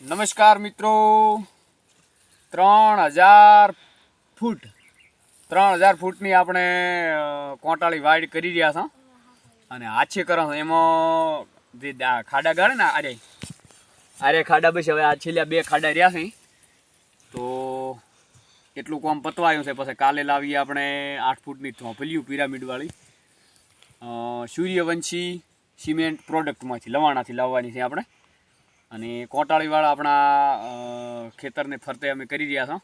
નમસ્કાર મિત્રો. ત્રણ હજાર ફૂટ. ત્રણ હજાર ફૂટની આપણે કોંટાળી વાઇડ કરી રહ્યા છો. અને આછી કરો છો, એમાં જે ખાડા ગાળે ને અરે અરે ખાડા બસ, હવે આ છેલ્લા બે ખાડા રહ્યા છે. તો એટલું કોમ પતવાયું છે, પછી કાલે લાવીએ આપણે આઠ ફૂટની થોભલિયું પિરામિડવાળી સૂર્યવંશી સિમેન્ટ પ્રોડક્ટમાંથી, લવાણાથી લાવવાની છે આપણે. અને કોટાળીવાળા આપણા ખેતરને ફરતે અમે કરી રહ્યા છો.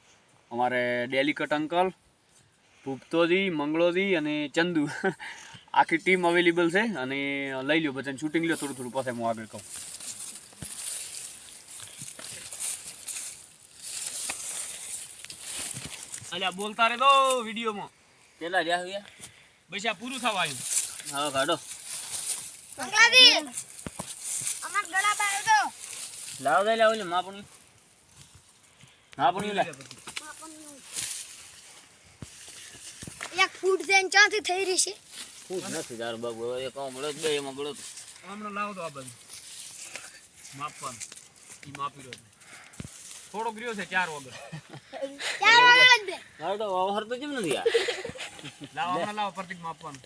અમારે ડેલિકટ અંકલ ભૂપતોજી મંગળોજી અને ચંદુ. આખી ટીમ અવેલેબલ છે અને લઈ લ્યો બધાને શૂટિંગ લ્યો થોડું થોડું પાસે હું આગળ કહું. અલ્યા બોલતા રે તો વિડીયોમાં. કેટલા રહ્યા છે બસ આ પૂરું થવા આવ્યું. હા કાઢો. અમાર ગળા બાર દો લાવો દે લાવ લે માપણી. માપણી લે. એક ફૂટ છે ને ચાંથી થઈ રહી છે? ફૂટ નથી તાર બાબુ હવે એક આમ બે એમાં ગળો હમણાં લાવો દો આ બધું. માપવાનું. ઈ માપી રહ્યો થોડો ગ્રીયો છે ચાર વગર. ચાર વાગે જ બે. લાવ તો વાવહર તો કેમ નથી યાર લાવો હમણાં લાવો પ્રતિક માપવાનું.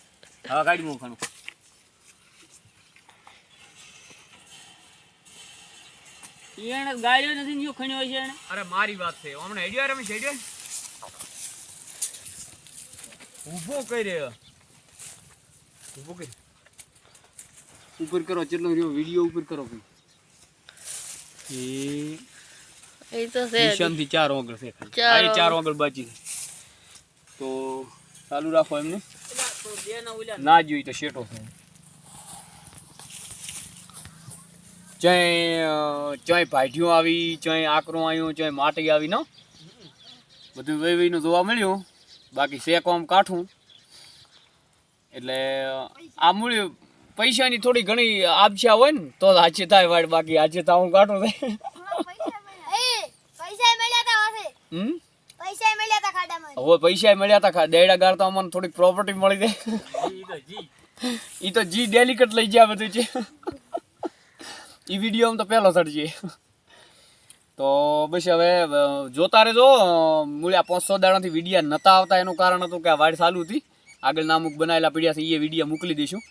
હવે કાઢી મૂકવાનું. એને ગાળ્યો નથી ને ખણ્યો છે એને અરે મારી વાત છે. હમણે હેડ્યો રમેશ હેડ્યો? ઊભો કરી રહ્યો? ઊભો કરી ઉપર કરો ચેટલો રહ્યો? વિડિયો ઉપર કરો ભાઈ એ એ તો છે. ચાર ઓગળ છે ચાર આ એ ચાર ઓગળ. બાકી તો ચાલુ રાખો એમને. ના જોઈ તો શેટો છે. ચોય ચોય ભાઢિયું આવી ચોય આકરું આવ્યું ચોય માટી આવી ન? બધું વહી વહીનું જોવા મળ્યું. બાકી શેક આમ કાઠું. એટલે આ મૂળ પૈસાની થોડી ઘણી આપછા હોય ને તો હાચે થાય વાડ બાકી હાચી હું કાઠું થાય. પૈસા મળ્યા તા હશે હમ? પૈસા મળ્યા તા ખાડામાં. હવે પૈસા મળ્યા હતા દેડા ગાળતા અમને થોડીક પ્રોપર્ટી મળી જાય. ઈ તો જી. ડેલિકેટ લઈ ગયા બધું છે. ઈ વીડિયો તો પહેલો ચડજે તો બસ હવે જોતા રહેજો મૂળ્યા પાંચસો દાડાથી વિડીયા નતા આવતા, એનું કારણ હતું કે આ વાડ ચાલુ હતી. આગળ નામુક બનાવેલા પીડ્યા છે એ વિડીયા મોકલી દઈશું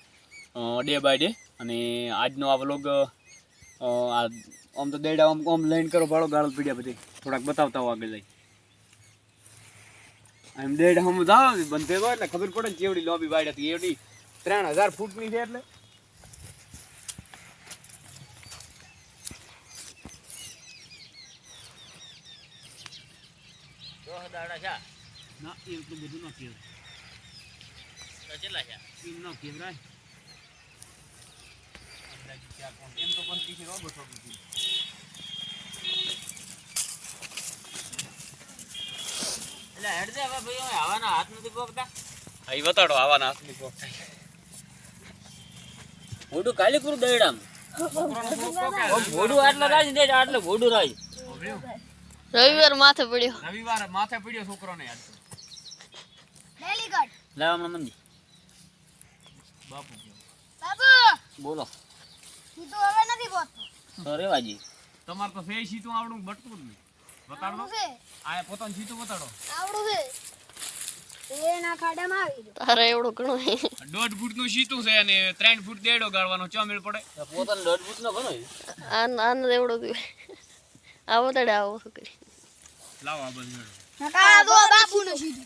ડે બાય ડે. અને આજનો આ વ્લોગ આમ તો દેડા આમ આમ લઈને કરો ભાડો, ગાળો પીડ્યા બધી. થોડાક બતાવતા હો આગળ લઈ એમ દેડ હમ જાવ બંધ થયો એટલે ખબર પડે ને કેવડી લોબી વાડ હતી. એવડી ત્રણ હજાર ફૂટની છે એટલે. દોહ દાડા છે. ના એટલું બધું ના કેવું કેટલા છે? એમ ના કેવરાય. એમ તો પણ ત્રીસી રોબો છો બધું. એટલે હેડદે હવે ભાઈ હવે હવાના હાથ નથી પોકતા અહીં બતાડો આવાના હાથ નથી પોકતા મોઢું કાલી કરું શોખ મોઢું આટલા રાજ ને આટલે મોઢું રાજ રવિવાર માથે પડ્યો. રવિવારે માથે પડ્યો છોકરોને યાદ ડેલીગઢ લાવ હમણાં મંદી. બાપુ બાપુ! બોલો. તો હવે નથી બોલતો તો રેવાજી તમારે તો ફેઈ સીતું આવડું બટકું જ નહીં. બતાડો. આ પોતાનું સીતું બતાડો. આવડું છે. એના ખાડામાં આવી ગયો. તારે એવડો ઘણું દોઢ ફૂટનું સીતું છે અને ત્રણ ફૂટ દેડો ગાળવાનો ચો મેળ પડે. પોતાનો દોઢ ફૂટ નો ઘણો આ આન એવડું થયું. આવો તડે આવો કરી લાવો આ બધું નકા દો બાપુનું સીધું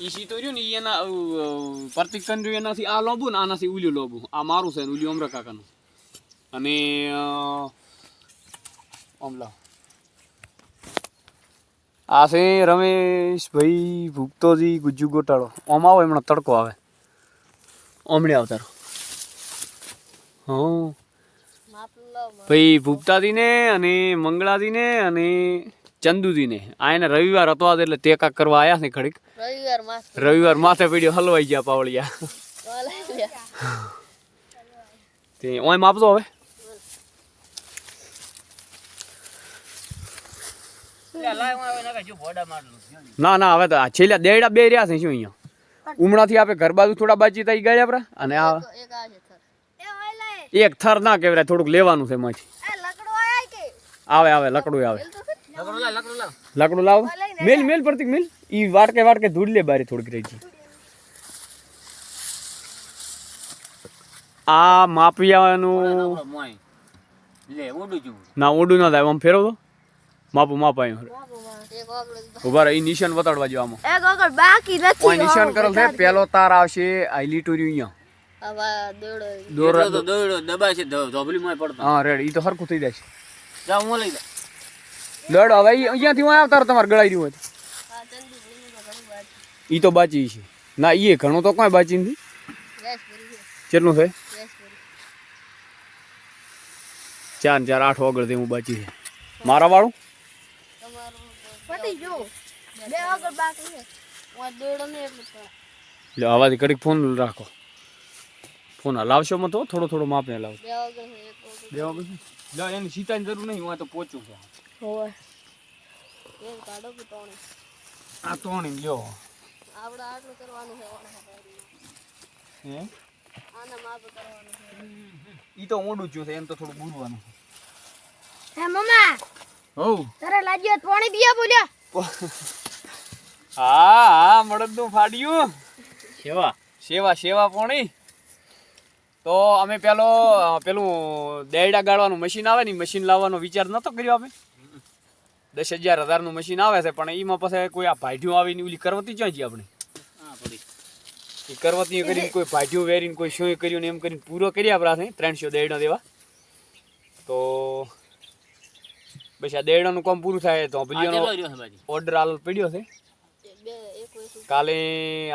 ઈસી તો રહ્યું ને એના પ્રતિક ચંદ્ર એનાથી આ લોબુ ને આનાથી ઉલ્યું લોબુ. આ મારું છે ને ઉલ્યું અમરા કાકાનું. અને અ, આ છે રમેશભાઈ ભૂપતોજી ગુજ્જુ ગોટાળો. ઓમ આવો એમનો તડકો આવે. ઓમણે આવતારો હા. ભાઈ ભૂપતાજીને અને મંગળાજીને અને ચંદુદીને આ એને રવિવાર હતો એટલે ટેકા કરવા આવ્યા છે ઘડીક. રવિવાર માથે. રવિવાર માથે પીડ્યો હલવાઈ ગયા પાવળિયા. તે ઓય આપજો હવે. ના ના હવે તો આ છેલ્લા દેડા બે રહ્યા છે શું અહીંયા? ઉમણાથી આપણે ઘર બાજુ થોડા બાજી થઈ ગયા આપણા. અને આ એક આ છે થર એ ઓયલા એ એક થર ના કેવરાય થોડુંક લેવાનું છે એમાંથી. એ લકડો આય કે? આવે આવે લકડું આવે. લકડું લાવ મેલ મેલ પ્રતિક મેલ. ઈ વાટકે વાટકે ધૂળ લે બારી થોડીક રહી છે આ માપિયાનું ના ઓડું ના થાય આમ ફેરવ તો. માપું માપ આવ્યું એક આગળ ઊભા રહી નિશાન બતાડવા જો આમાં. બાકી નથી નિશાન કરેલ છે પેલો તાર આવશે આઈલી ટુર્યું અહીંયા. દોડો. તો દોયડો દબાય છે ધોબલી મોય પડતો. હા રેડ. ઈ તો હરખું થઈ જાય છે. જાવ હું લઈ જા લડ હવે અહીંયાથી હું આવતા તમારે ગળાઈ રહ્યું હોય ઈ તો બાચી છે. ના ઈ ઘણું તો કોઈ બાચી નથી. કેટલું છે? ચાર ચાર આઠ ઓગળ હું બાચી છે. મારા વાળું? તમારું પટી જો બે ગોગળ બાકી છે. હું દોડો ને એટલું જ પણ એટલે આવાથી કડીક ફોન રાખો. ફોન હલાવશો માં તો થોડો થોડો માપને હલાવ બે છે પછી લો એની સીતાની જરૂર નહીં હું આ તો પહોંચું છું. હોય તોણે? આ તોણી લ્યો. આપણે આટલું કરવાનું છે હે? આના માપ કરવાનું છે. ઈ તો ઊંડું જ્યું છે એમ તો થોડું બુરવાનું હે મમ્મા! હોવ તારે લાગ્યો તો પાણી પીયા બોલ્યા. હા હા મળદનું ફાડ્યું. સેવા. સેવા સેવા પોણી. તો અમે પેલો પેલું દેડા ગાળવાનું મશીન આવે ને મશીન લાવવાનો વિચાર નતો કર્યો અમે. દસ હજાર હજારનું મશીન આવે છે પણ એમાં પછી કોઈ આ ભાઈઢિયું આવીને ઓલી કરવતી જ્યાં જઈએ આપણે. એ કરવતી કરીને કોઈ ભાઢિયું વેરીને કોઈ શું કર્યું ને એમ કરીને પૂરો કરી આપણા છે ત્રણસો દેયડા દેવા. તો બસ આ દેયડાનું કામ પૂરું થાય તો ઓર્ડર આલ પડ્યો છે. કાલે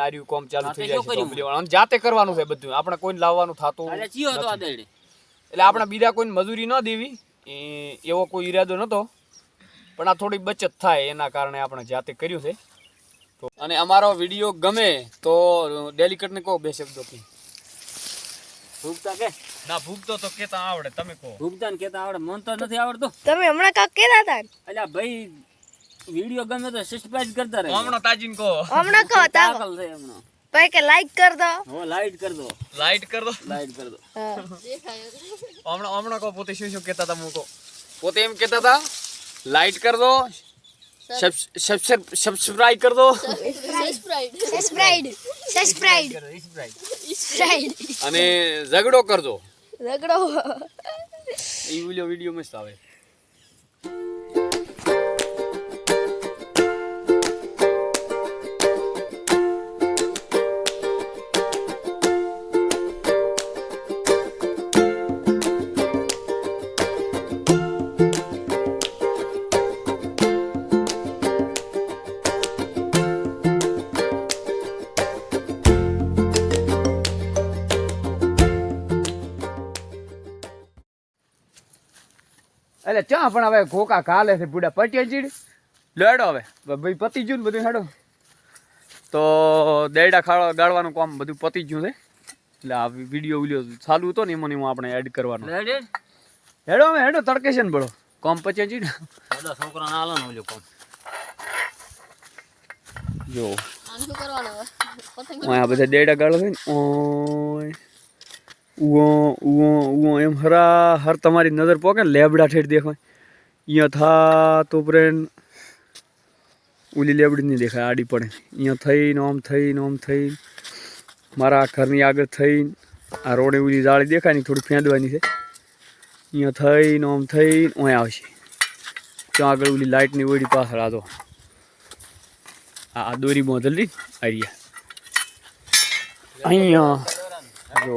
આર્યું કામ ચાલુ થઈ જાય છે કર્યું? જાતે કરવાનું છે બધું. આપણે કોઈને લાવવાનું થતું આ એટલે આપણે બીજા કોઈને મજૂરી ન દેવી. એવો કોઈ ઈરાદો નતો. પણ આ થોડી બચત થાય એના કારણે આપણે જાતે કર્યું છે. તો અને અમારો વીડિયો ગમે તો ડેલિકટને કહો બે શબ્દો કે ભૂગતા કે? ના ભૂગતો તો કેતા આવડે તમે કહો. ભૂગતા ને કેતા આવડે. મન તો નથી આવડતો. તમે હમણાં કાક કેતા હતા? અલ્યા ભાઈ વીડિયો ગમે તો સબસ્ક્રાઇબ કરતા રહે હમણાં તાજીન કો હમણાં કો પાગલ છે હમણાં? ભાઈ કે લાઈક કર દો. હો લાઈક કર દો. લાઈક કર દો. લાઈક કર દો. દેખાય હમણાં હમણાં કહો પોતે શું શું કહેતા હતા કહો પોતે એમ કહેતા હતા લાઈક કર દો સબસ્ક્રાઇબ કર દો. સબસ્ક્રાઇબ સબસ્ક્રાઇબ સબસ્ક્રાઇબ સબસ્ક્રાઇબ અને ઝઘડો કર દો ઝઘડો. ઈ વિડિયો મસ્ત આવે. એટલે ચા પણ હવે ઘોકા કાલે છે પૂડા પટ્યા ચીડ. લેડો હવે. ભાઈ પતી ગયું ને બધું હેડો. તો દેડા ખાવા ગાળવાનું કામ બધું પતી ગયું છે. એટલે આ વીડિયો વીડિયો ચાલુ હતો ને એમાં ને એમાં આપણે એડ કરવાનો. હેડો. હવે હેડો તડકે છે ને બળો કામ પચ્યા ચીડ. બધા છોકરા ના આલો ને ઓલું કામ. જો. આ બધા દેડા ગાળો છે ને ઓય. ઉવો ઉવો ઉવો, એમ હરા, હર તમારી નજર પોકે લેબડા ઠેઠ દેખાય. અહીંયા થા તો પ્રેન, ઓલી લેબડી નહીં દેખાય, આડી પડે. અહીંયા થઈને આમ થઈને આમ થઈને, મારા ઘરની આગળ થઈને, આ રોડે ઓલી જાળી દેખાય ને થોડી ફેંદવાની છે. અહીંયા થઈને આમ થઈને અહીંયા આવશે. ત્યાં આગળ ઓલી લાઇટની ઓળી પાછળ આ તો આ આ દોરી બાંધેલી આર્યા અહીંયા, જો.